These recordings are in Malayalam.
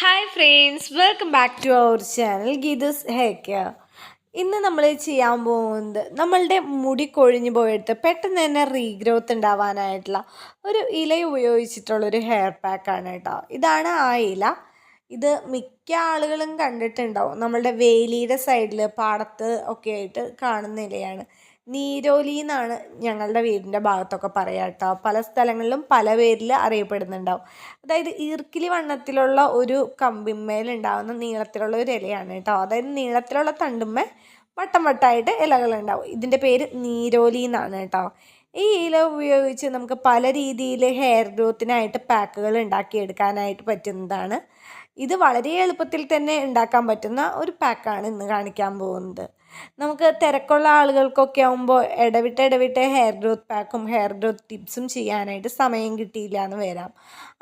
Hi friends welcome back to our channel Geetha's hair care ഇന്ന് നമ്മൾ ചെയ്യാൻ പോകുന്നത് നമ്മളുടെ മുടി കൊഴിഞ്ഞു പോയിട്ട് പെട്ടെന്ന് തന്നെ റീഗ്രോത്ത് ഉണ്ടാവാനായിട്ടുള്ള ഒരു ഇല ഉപയോഗിച്ചിട്ടുള്ളൊരു ഹെയർ പാക്കാണ് കേട്ടോ. ഇതാണ് ആ ഇല. ഇത് മിക്ക ആളുകളും കണ്ടിട്ടുണ്ടാവും. നമ്മളുടെ വേലിയുടെ സൈഡിൽ പാടത്ത് ഒക്കെ ആയിട്ട് കാണുന്ന ഇലയാണ്. നീരോലി എന്നാണ് ഞങ്ങളുടെ വീടിന്റെ ഭാഗത്തൊക്കെ പറയുക കേട്ടോ. പല സ്ഥലങ്ങളിലും പല പേരിൽ അറിയപ്പെടുന്നുണ്ടാവും. അതായത് ഈർക്കിലി വണ്ണത്തിലുള്ള ഒരു കമ്പിമ്മേലുണ്ടാവുന്ന നീളത്തിലുള്ള ഒരു ഇലയാണ് കേട്ടോ. അതായത് നീളത്തിലുള്ള തണ്ടുമ്മ വട്ടം വട്ടമായിട്ട് ഇലകളുണ്ടാവും ഇതിന്റെ പേര് നീരോലി എന്നാണ് കേട്ടോ. ഈ ഇല ഉപയോഗിച്ച് നമുക്ക് പല രീതിയിൽ ഹെയർ ഗ്രോത്തിനായിട്ട് പാക്കുകൾ ഉണ്ടാക്കിയെടുക്കാനായിട്ട് പറ്റുന്നതാണ്. ഇത് വളരെ എളുപ്പത്തിൽ തന്നെ ഉണ്ടാക്കാൻ പറ്റുന്ന ഒരു പാക്കാണ് ഇന്ന് കാണിക്കാൻ പോകുന്നത്. നമുക്ക് തിരക്കുള്ള ആളുകൾക്കൊക്കെ ആകുമ്പോൾ ഇടവിട്ട് ഇടവിട്ട് ഹെയർ ഗ്രോത്ത് പാക്കും ഹെയർ ഗ്രോത്ത് ടിപ്സും ചെയ്യാനായിട്ട് സമയം കിട്ടിയില്ല എന്ന് വരാം.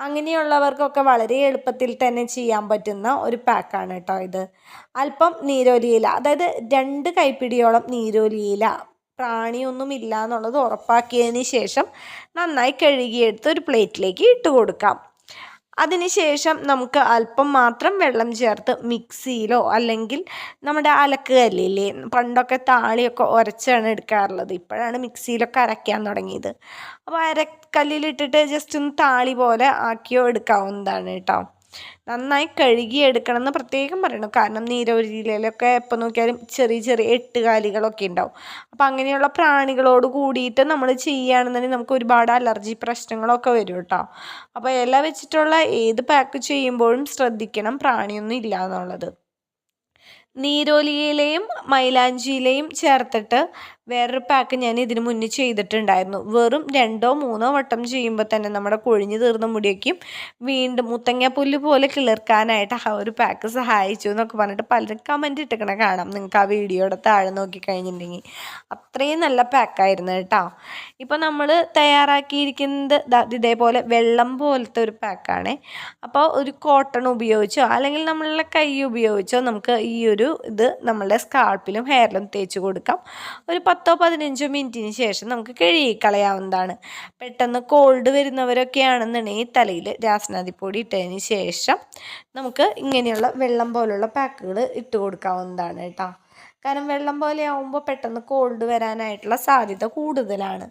അങ്ങനെയുള്ളവർക്കൊക്കെ വളരെ എളുപ്പത്തിൽ തന്നെ ചെയ്യാൻ പറ്റുന്ന ഒരു പാക്കാണ് കേട്ടോ ഇത്. അല്പം നീരോലിയില അതായത് രണ്ട് കൈപ്പിടിയോളം നീരോലിയില പ്രാണിയൊന്നും ഇല്ല എന്നുള്ളത് ഉറപ്പാക്കിയതിന് ശേഷം നന്നായി കഴുകിയെടുത്ത് ഒരു പ്ലേറ്റിലേക്ക് ഇട്ട് കൊടുക്കാം. അതിനുശേഷം നമുക്ക് അല്പം മാത്രം വെള്ളം ചേർത്ത് മിക്സിയിലോ അല്ലെങ്കിൽ നമ്മുടെ അലക്ക് കല്ലില്ലേ പണ്ടൊക്കെ താളിയൊക്കെ ഉരച്ചാണ് എടുക്കാറുള്ളത്. ഇപ്പോഴാണ് മിക്സിയിലൊക്കെ അരയ്ക്കാൻ തുടങ്ങിയത്. അപ്പോൾ അരക്കല്ലിലിട്ടിട്ട് ജസ്റ്റ് ഒന്ന് താളി പോലെ ആക്കിയോ എടുക്കാവുന്നതാണ് കേട്ടോ. നന്നായി കഴുകിയെടുക്കണം എന്ന് പ്രത്യേകം പറയണം കാരണം നീരൊരിയിലൊക്കെ എപ്പോൾ നോക്കിയാലും ചെറിയ ചെറിയ എട്ടുകാലികളൊക്കെ ഉണ്ടാവും. അപ്പോൾ അങ്ങനെയുള്ള പ്രാണികളോട് കൂടിയിട്ട് നമ്മൾ ചെയ്യുകയാണെന്നുണ്ടെങ്കിൽ നമുക്ക് ഒരുപാട് അലർജി പ്രശ്നങ്ങളൊക്കെ വരും കേട്ടോ. അപ്പോൾ ഇല വെച്ചിട്ടുള്ള ഏത് പാക്ക് ചെയ്യുമ്പോഴും ശ്രദ്ധിക്കണം പ്രാണിയൊന്നും ഇല്ല എന്നുള്ളത്. നീരോലിയിലയും മൈലാഞ്ചിയിലയും ചേർത്തിട്ട് വേറൊരു പാക്ക് ഞാൻ ഇതിന് മുന്നേ ചെയ്തിട്ടുണ്ടായിരുന്നു. വെറും രണ്ടോ മൂന്നോ വട്ടം ചെയ്യുമ്പോൾ തന്നെ നമ്മുടെ കൊഴിഞ്ഞു തീർന്ന മുടിയൊക്കെയും വീണ്ടും മുത്തങ്ങാപ്പുല്ല് പോലെ കിളിർക്കാനായിട്ട് ആ ഒരു പാക്ക് സഹായിച്ചു എന്നൊക്കെ പറഞ്ഞിട്ട് പലരും കമന്റ് ഇട്ടിക്കണ കാണാം. നിങ്ങൾക്ക് ആ വീഡിയോയുടെ താഴെ നോക്കി കഴിഞ്ഞിട്ടുണ്ടെങ്കിൽ. അത്രയും നല്ല പാക്കായിരുന്നു കേട്ടോ. ഇപ്പോൾ നമ്മൾ തയ്യാറാക്കിയിരിക്കുന്നത് ഇതേപോലെ വെള്ളം പോലത്തെ ഒരു പാക്കാണ് അപ്പോൾ ഒരു കോട്ടൺ ഉപയോഗിച്ചോ അല്ലെങ്കിൽ നമ്മളുടെ കൈ ഉപയോഗിച്ചോ നമുക്ക് ഈ ഒരു ഇത് നമ്മളുടെ സ്കാൾപ്പിലും ഹെയറിലും തേച്ച് കൊടുക്കാം. ഒരു പത്തോ പതിനഞ്ചോ മിനിറ്റിന് ശേഷം നമുക്ക് കഴുകിക്കളയാവുന്നതാണ്. പെട്ടെന്ന് കോൾഡ് വരുന്നവരൊക്കെ ആണെന്നുണ്ടെങ്കിൽ തലയിൽ രാസനാദിപ്പൊടി ഇട്ടതിന് ശേഷം നമുക്ക് ഇങ്ങനെയുള്ള വെള്ളം പോലുള്ള പാക്കുകൾ ഇട്ട് കൊടുക്കാവുന്നതാണ് കേട്ടോ. കാരണം വെള്ളം പോലെ ആവുമ്പോൾ പെട്ടെന്ന് കോൾഡ് വരാനായിട്ടുള്ള സാധ്യത കൂടുതലാണ്.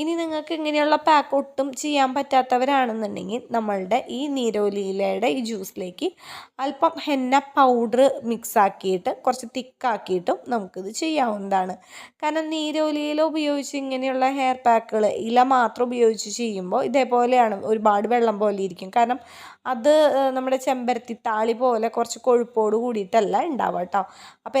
ഇനി നിങ്ങൾക്ക് ഇങ്ങനെയുള്ള പാക്ക് ഒട്ടും ചെയ്യാൻ പറ്റാത്തവരാണെന്നുണ്ടെങ്കിൽ നമ്മളുടെ ഈ നീരോലിയിലയുടെ ഈ ജ്യൂസിലേക്ക് അല്പം ഹെന്ന പൗഡർ മിക്സ് ആക്കിയിട്ട് കുറച്ച് തിക്കാക്കിയിട്ടും നമുക്കിത് ചെയ്യാവുന്നതാണ്. കാരണം നീരോലിയില ഉപയോഗിച്ച് ഇങ്ങനെയുള്ള ഹെയർ പാക്കുകൾ ഇല മാത്രം ഉപയോഗിച്ച് ചെയ്യുമ്പോൾ ഇതേപോലെയാണ് ഒരുപാട് വെള്ളം പോലെ ഇരിക്കും. കാരണം അത് നമ്മുടെ ചെമ്പരത്തി താളി പോലെ കുറച്ച് കൊഴുപ്പോട് കൂടിയിട്ടല്ല ഉണ്ടാവുക കേട്ടോ. അപ്പോൾ